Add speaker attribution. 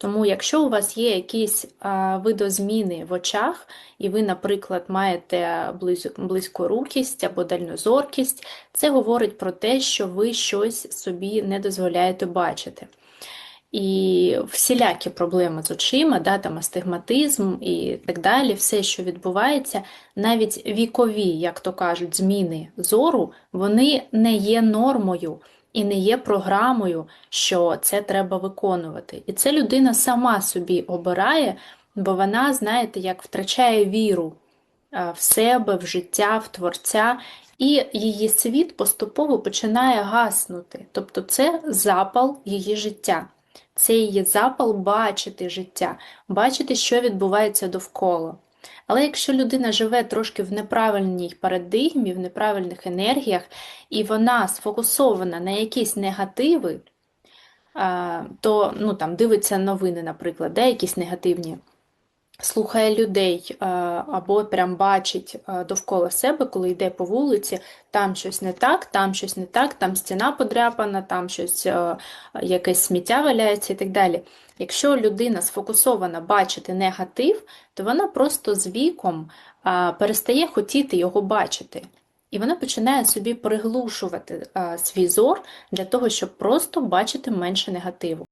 Speaker 1: Тому, якщо у вас є якісь видозміни в очах, і ви, наприклад, маєте близь- близькорукість або дальнозоркість, це говорить про те, що ви щось собі не дозволяєте бачити. І всілякі проблеми з очима, да, там астигматизм і так далі, все, що відбувається, навіть вікові, як то кажуть, зміни зору, вони не є нормою і не є програмою, що це треба виконувати. І це людина сама собі обирає, бо вона, знаєте, як втрачає віру е, в себе, в життя, в творця, і її світ поступово починає гаснути. Тобто це запал її життя. Це її запал бачити життя, бачити, що відбувається довкола. Але якщо людина живе трошки в неправильній парадигмі, в неправильних енергіях, і вона сфокусована на якісь негативи, то ну, там, дивиться новини, наприклад, де якісь негативні, слухає людей або прям бачить довкола себе, коли йде по вулиці, там щось не так, там щось не так, там стіна подряпана, там щось, якесь сміття валяється і так далі. Якщо людина сфокусована бачити негатив, то вона просто з віком перестає хотіти його бачити. І вона починає собі приглушувати свій зор для того, щоб просто бачити менше негативу.